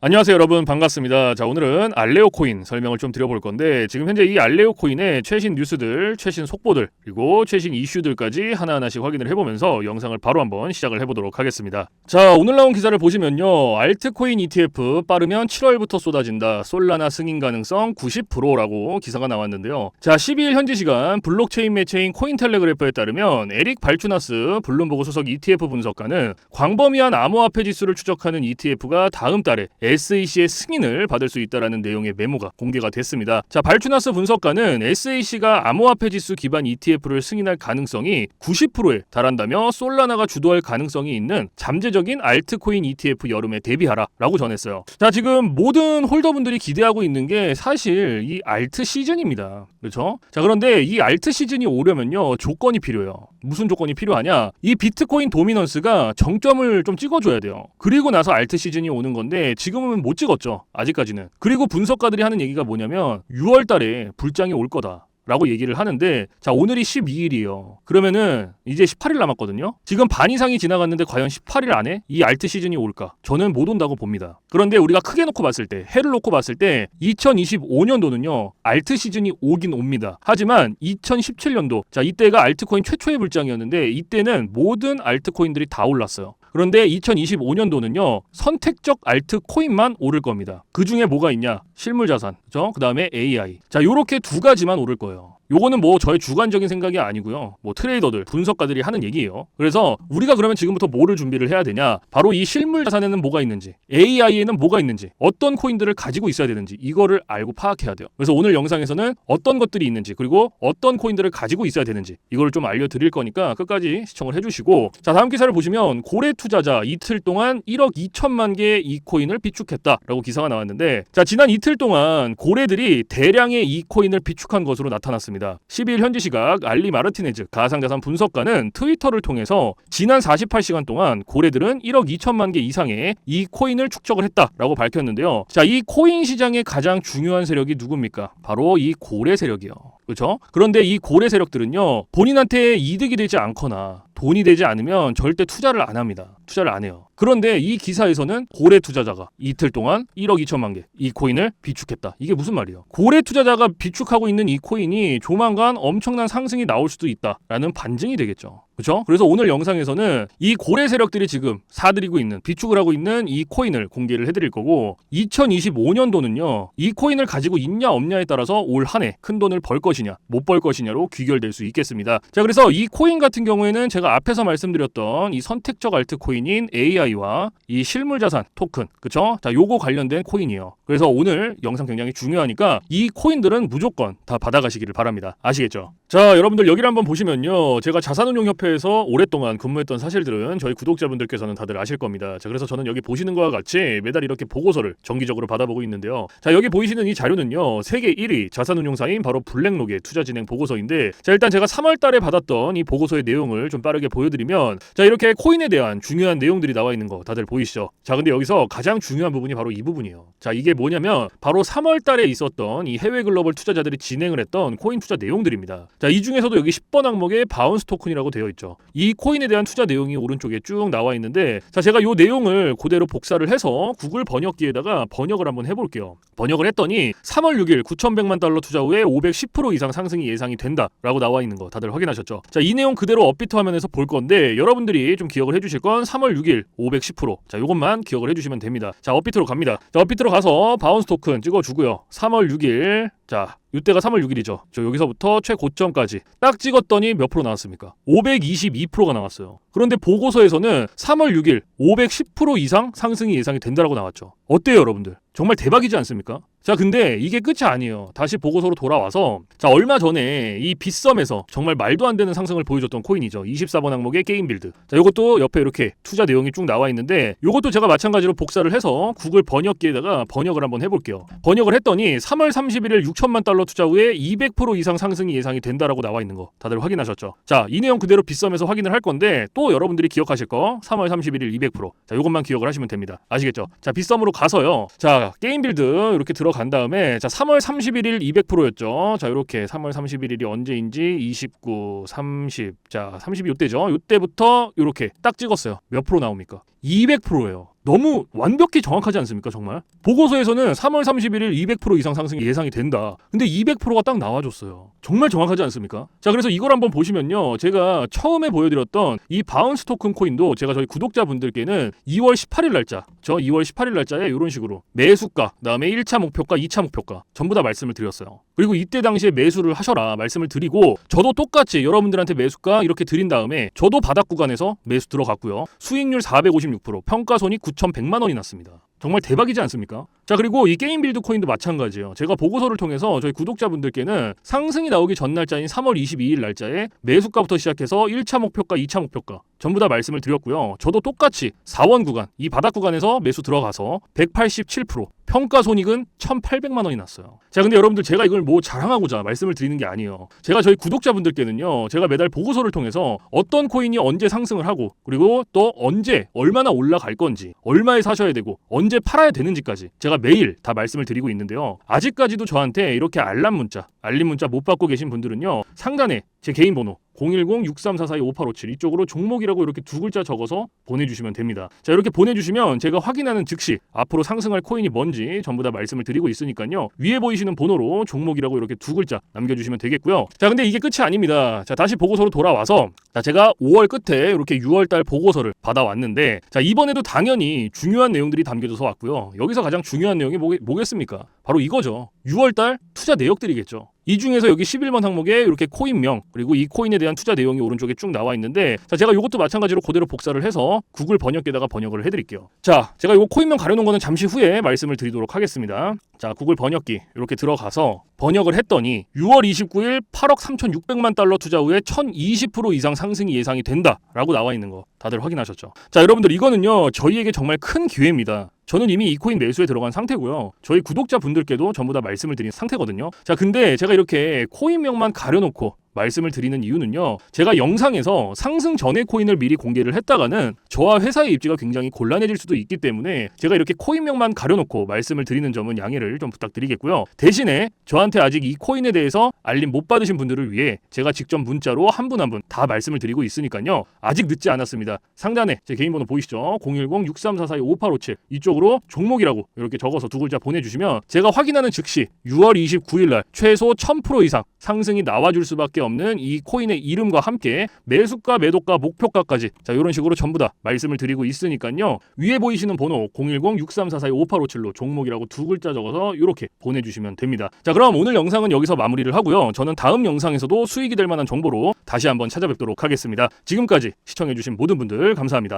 안녕하세요 여러분 반갑습니다. 자 오늘은 알레오 코인 설명을 좀 드려볼 건데 지금 현재 이 알레오 코인의 최신 뉴스들, 최신 속보들 그리고 최신 이슈들까지 하나하나씩 확인을 해보면서 영상을 바로 한번 시작을 해보도록 하겠습니다. 자 오늘 나온 기사를 보시면요 알트코인 ETF 빠르면 7월부터 쏟아진다 솔라나 승인 가능성 90%라고 기사가 나왔는데요. 자 12일 현지 시간 블록체인 매체인 코인텔레그래프에 따르면 에릭 발추나스 블룸버그 소속 ETF 분석가는 광범위한 암호화폐 지수를 추적하는 ETF가 다음 달에 SAC의 승인을 받을 수 있다라는 내용의 메모가 공개가 됐습니다. 자, 발추나스 분석가는 SAC가 암호화폐 지수 기반 ETF를 승인할 가능성이 90%에 달한다며 솔라나가 주도할 가능성이 있는 잠재적인 알트코인 ETF 여름에 대비하라라고 전했어요. 자, 지금 모든 홀더분들이 기대하고 있는 게 사실 이 알트 시즌입니다. 그렇죠? 자, 그런데 이 알트 시즌이 오려면요. 조건이 필요해요. 무슨 조건이 필요하냐? 이 비트코인 도미넌스가 정점을 좀 찍어줘야 돼요. 그리고 나서 알트 시즌이 오는 건데 지금은 못 찍었죠. 아직까지는. 그리고 분석가들이 하는 얘기가 뭐냐면 6월 달에 불장이 올 거다. 라고 얘기를 하는데 자 오늘이 12일이에요. 그러면은 이제 18일 남았거든요. 지금 반 이상이 지나갔는데 과연 18일 안에 이 알트 시즌이 올까? 저는 못 온다고 봅니다. 그런데 우리가 크게 놓고 봤을 때 해를 놓고 봤을 때 2025년도는요 알트 시즌이 오긴 옵니다. 하지만 2017년도 자 이때가 알트코인 최초의 불장이었는데 이때는 모든 알트코인들이 다 올랐어요. 그런데 2025년도는요 선택적 알트 코인만 오를 겁니다. 그 중에 뭐가 있냐? 실물 자산? 그 다음에 AI. 자, 요렇게 두 가지만 오를 거예요. 요거는 뭐 저의 주관적인 생각이 아니고요. 뭐 트레이더들, 분석가들이 하는 얘기예요. 그래서 우리가 그러면 지금부터 뭐를 준비를 해야 되냐? 바로 이 실물 자산에는 뭐가 있는지, AI에는 뭐가 있는지, 어떤 코인들을 가지고 있어야 되는지 이거를 알고 파악해야 돼요. 그래서 오늘 영상에서는 어떤 것들이 있는지 그리고 어떤 코인들을 가지고 있어야 되는지 이거를 좀 알려드릴 거니까 끝까지 시청을 해주시고 자 다음 기사를 보시면 고래 투자자 이틀 동안 1억 2천만 개의 이 코인을 비축했다라고 기사가 나왔는데 자 지난 이틀 동안 고래들이 대량의 이 코인을 비축한 것으로 나타났습니다. 있습니다. 12일 현지 시각 알리 마르티네즈 가상자산 분석가는 트위터를 통해서 지난 48시간 동안 고래들은 1억 2천만 개 이상의 이 코인을 축적을 했다라고 밝혔는데요. 자, 이 코인 시장의 가장 중요한 세력이 누굽니까? 바로 이 고래 세력이요. 그렇죠? 그런데 이 고래 세력들은요. 본인한테 이득이 되지 않거나 돈이 되지 않으면 절대 투자를 안 합니다. 투자를 안 해요. 그런데 이 기사에서는 고래 투자자가 이틀 동안 1억 2천만 개 이 코인을 비축했다. 이게 무슨 말이에요? 고래 투자자가 비축하고 있는 이 코인이 조만간 엄청난 상승이 나올 수도 있다라는 반증이 되겠죠. 그렇죠? 그래서 오늘 영상에서는 이 고래 세력들이 지금 사들이고 있는 비축을 하고 있는 이 코인을 공개를 해드릴 거고 2025년도는요 이 코인을 가지고 있냐 없냐에 따라서 올 한 해 큰 돈을 벌 것이냐 못 벌 것이냐로 귀결될 수 있겠습니다. 자 그래서 이 코인 같은 경우에는 제가 앞에서 말씀드렸던 이 선택적 알트 코인인 AI와 이 실물 자산 토큰 그쵸? 자 요거 관련된 코인이에요. 그래서 오늘 영상 굉장히 중요하니까 이 코인들은 무조건 다 받아가시기를 바랍니다. 아시겠죠? 자 여러분들 여기를 한번 보시면요 제가 자산운용협회에서 오랫동안 근무했던 사실들은 저희 구독자분들께서는 다들 아실 겁니다. 자 그래서 저는 여기 보시는 것과 같이 매달 이렇게 보고서를 정기적으로 받아보고 있는데요. 자 여기 보이시는 이 자료는요 세계 1위 자산운용사인 바로 블랙록의 투자 진행 보고서인데 자 일단 제가 3월 달에 받았던 이 보고서의 내용을 좀 빠르게 보여드리면 자 이렇게 코인에 대한 중요한 내용들이 나와 있는 거 다들 보이시죠? 자 근데 여기서 가장 중요한 부분이 바로 이 부분이에요. 자 이게 뭐냐면 바로 3월 달에 있었던 이 해외 글로벌 투자자들이 진행을 했던 코인 투자 내용들입니다. 자, 이 중에서도 여기 10번 항목에 바운스 토큰이라고 되어 있죠. 이 코인에 대한 투자 내용이 오른쪽에 쭉 나와 있는데 자, 제가 이 내용을 그대로 복사를 해서 구글 번역기에다가 번역을 한번 해볼게요. 번역을 했더니 3월 6일 9,100만 달러 투자 후에 510% 이상 상승이 예상이 된다라고 나와 있는 거 다들 확인하셨죠? 자, 이 내용 그대로 업비트 화면에서 볼 건데 여러분들이 좀 기억을 해주실 건 3월 6일 510%. 자, 이것만 기억을 해주시면 됩니다. 자, 업비트로 갑니다. 자, 업비트로 가서 바운스 토큰 찍어주고요. 3월 6일 자, 이때가 3월 6일이죠. 저 여기서부터 최고점까지 딱 찍었더니 몇 프로 나왔습니까? 522%가 나왔어요. 그런데 보고서에서는 3월 6일 510% 이상 상승이 예상이 된다라고 나왔죠. 어때요, 여러분들? 정말 대박이지 않습니까? 자, 근데 이게 끝이 아니에요. 다시 보고서로 돌아와서 자, 얼마 전에 이 빗썸에서 정말 말도 안 되는 상승을 보여줬던 코인이죠. 24번 항목의 게임 빌드. 자, 이것도 옆에 이렇게 투자 내용이 쭉 나와 있는데 이것도 제가 마찬가지로 복사를 해서 구글 번역기에다가 번역을 한번 해볼게요. 번역을 했더니 3월 31일 6 천만 달러 투자 후에 200% 이상 상승이 예상이 된다라고 나와 있는 거 다들 확인하셨죠? 자, 이 내용 그대로 빗썸에서 확인을 할 건데 또 여러분들이 기억하실 거 3월 31일 200%. 자, 이것만 기억을 하시면 됩니다. 아시겠죠? 자, 빗썸으로 가서요. 자, 게임 빌드 이렇게 들어간 다음에 자, 3월 31일 200%였죠. 자, 이렇게 3월 31일이 언제인지 29, 30. 자, 30이 요때죠. 요때부터 이렇게 딱 찍었어요. 몇 프로 나옵니까? 200%예요. 너무 완벽히 정확하지 않습니까 정말? 보고서에서는 3월 31일 200% 이상 상승이 예상이 된다. 근데 200%가 딱 나와줬어요. 정말 정확하지 않습니까? 자 그래서 이걸 한번 보시면요. 제가 처음에 보여드렸던 이 바운스 토큰 코인도 제가 저희 구독자분들께는 2월 18일 날짜, 저 2월 18일 날짜에 이런 식으로 매수가, 그다음에 1차 목표가, 2차 목표가 전부 다 말씀을 드렸어요. 그리고 이때 당시에 매수를 하셔라 말씀을 드리고 저도 똑같이 여러분들한테 매수가 이렇게 드린 다음에 저도 바닥 구간에서 매수 들어갔고요. 수익률 456%, 평가손이 9,100만 원이 났습니다. 정말 대박이지 않습니까? 자 그리고 이 게임 빌드 코인도 마찬가지예요. 제가 보고서를 통해서 저희 구독자분들께는 상승이 나오기 전 날짜인 3월 22일 날짜에 매수가부터 시작해서 1차 목표가, 2차 목표가 전부 다 말씀을 드렸고요. 저도 똑같이 4원 구간, 이 바닥 구간에서 매수 들어가서 187% 평가 손익은 1,800만 원이 났어요. 자, 근데 여러분들 제가 이걸 뭐 자랑하고자 말씀을 드리는 게 아니에요. 제가 저희 구독자분들께는요. 제가 매달 보고서를 통해서 어떤 코인이 언제 상승을 하고 그리고 또 언제 얼마나 올라갈 건지, 얼마에 사셔야 되고 언제 팔아야 되는지까지 제가 매일 다 말씀을 드리고 있는데요. 아직까지도 저한테 이렇게 알람 문자, 알림 문자 못 받고 계신 분들은요. 상단에 제 개인 번호 010-6344-5857 이쪽으로 종목이라고 이렇게 두 글자 적어서 보내주시면 됩니다. 자 이렇게 보내주시면 제가 확인하는 즉시 앞으로 상승할 코인이 뭔지 전부 다 말씀을 드리고 있으니까요. 위에 보이시는 번호로 종목이라고 이렇게 두 글자 남겨주시면 되겠고요. 자 근데 이게 끝이 아닙니다. 자 다시 보고서로 돌아와서 자 제가 5월 끝에 이렇게 6월달 보고서를 받아왔는데 자 이번에도 당연히 중요한 내용들이 담겨져서 왔고요. 여기서 가장 중요한 내용이 뭐, 뭐겠습니까? 바로 이거죠. 6월달 투자 내역들이겠죠. 이 중에서 여기 11번 항목에 이렇게 코인명 그리고 이 코인에 대한 투자 내용이 오른쪽에 쭉 나와 있는데 자 제가 이것도 마찬가지로 그대로 복사를 해서 구글 번역기에다가 번역을 해드릴게요. 자 제가 이거 코인명 가려놓은 거는 잠시 후에 말씀을 드리도록 하겠습니다. 자 구글 번역기 이렇게 들어가서 번역을 했더니 6월 29일 8억 3,600만 달러 투자 후에 1,020% 이상 상승이 예상이 된다라고 나와 있는 거 다들 확인하셨죠? 자 여러분들 이거는요 저희에게 정말 큰 기회입니다. 저는 이미 이 코인 매수에 들어간 상태고요. 저희 구독자분들께도 전부 다 말씀을 드린 상태거든요. 자, 근데 제가 이렇게 코인명만 가려놓고 말씀을 드리는 이유는요. 제가 영상에서 상승 전에 코인을 미리 공개를 했다가는 저와 회사의 입지가 굉장히 곤란해질 수도 있기 때문에 제가 이렇게 코인명만 가려놓고 말씀을 드리는 점은 양해를 좀 부탁드리겠고요. 대신에 저한테 아직 이 코인에 대해서 알림 못 받으신 분들을 위해 제가 직접 문자로 한 분 한 분 다 말씀을 드리고 있으니까요. 아직 늦지 않았습니다. 상단에 제 개인 번호 보이시죠? 010-6344-5857 이쪽으로 종목이라고 이렇게 적어서 두 글자 보내주시면 제가 확인하는 즉시 6월 29일 날 최소 1000% 이상 상승이 나와줄 수밖에 없는 이 코인의 이름과 함께 매수가, 매도가, 목표가까지 자 이런 식으로 전부 다 말씀을 드리고 있으니까요. 위에 보이시는 번호 010-6344-5857로 종목이라고 두 글자 적어서 이렇게 보내주시면 됩니다. 자 그럼 오늘 영상은 여기서 마무리를 하고요. 저는 다음 영상에서도 수익이 될 만한 정보로 다시 한번 찾아뵙도록 하겠습니다. 지금까지 시청해주신 모든 분들 감사합니다.